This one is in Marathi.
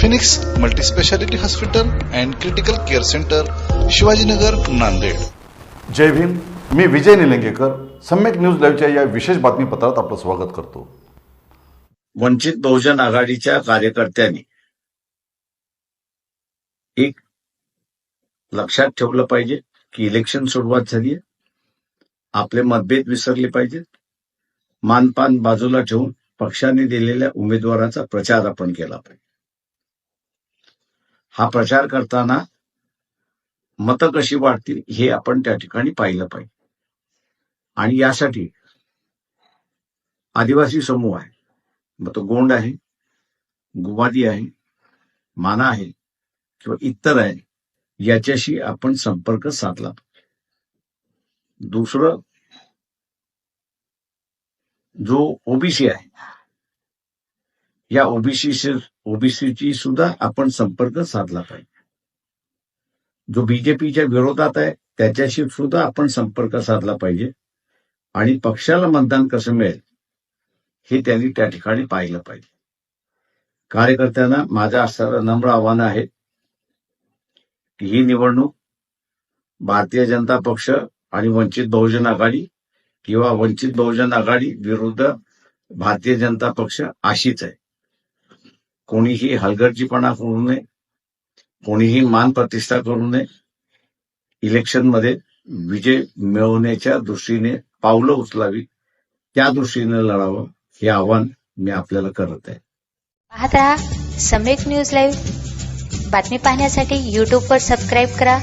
Phoenix multispeciality hospital and critical care centre Shivajinagar Nanded. जय भीम. मी विजय निलंगेकर. सम्यक न्यूज लाईव्हच्या या विशेष बातमीपत्रात आपलं स्वागत करतो. वंचित बहुजन आघाडीच्या कार्यकर्त्यांनी एक लक्षात ठेवलं पाहिजे की इलेक्शन सुरुवात झालीय आपले मतभेद विसरले पाहिजेत मानपान बाजूला ठेवून पक्षाने दिलेल्या उमेदवाराचा प्रचार आपण केला पाहिजे. हा प्रचार करताना मतं कशी वाढतील हे आपण त्या ठिकाणी पाहिलं पाहिजे. आणि यासाठी आदिवासी समूह आहे. मग तो गोंड आहे गुवादी आहे माना आहे किंवा इतर आहे याच्याशी आपण संपर्क साधला दुसरं जो ओबीसी आहे या ओबीसी ओबीसीची सुद्धा आपण संपर्क साधला पाहिजे. जो बीजेपीच्या विरोधात आहे त्याच्याशी सुद्धा आपण संपर्क साधला पाहिजे. आणि पक्षाला मतदान कसं मिळेल हे त्यांनी त्या ठिकाणी पाहिलं पाहिजे. कार्यकर्त्यांना माझं असणारं नम्र आव्हान आहे की ही निवडणूक भारतीय जनता पक्ष आणि वंचित बहुजन आघाडी किंवा वंचित बहुजन आघाडी विरुद्ध भारतीय जनता पक्ष अशीच आहे. कोणीही हलगर्जीपणा करू नये कोणीही मान प्रतिष्ठा करू नये. इलेक्शनमध्ये विजय मिळवण्याच्या दृष्टीने पावलं उचलावी त्या दृष्टीने लढावं हे आव्हान मी आपल्याला करत आहे. पाहत रहा सम्यक न्यूज लाईव्ह. बातमी पाहण्यासाठी युट्यूबवर सबस्क्राईब करा.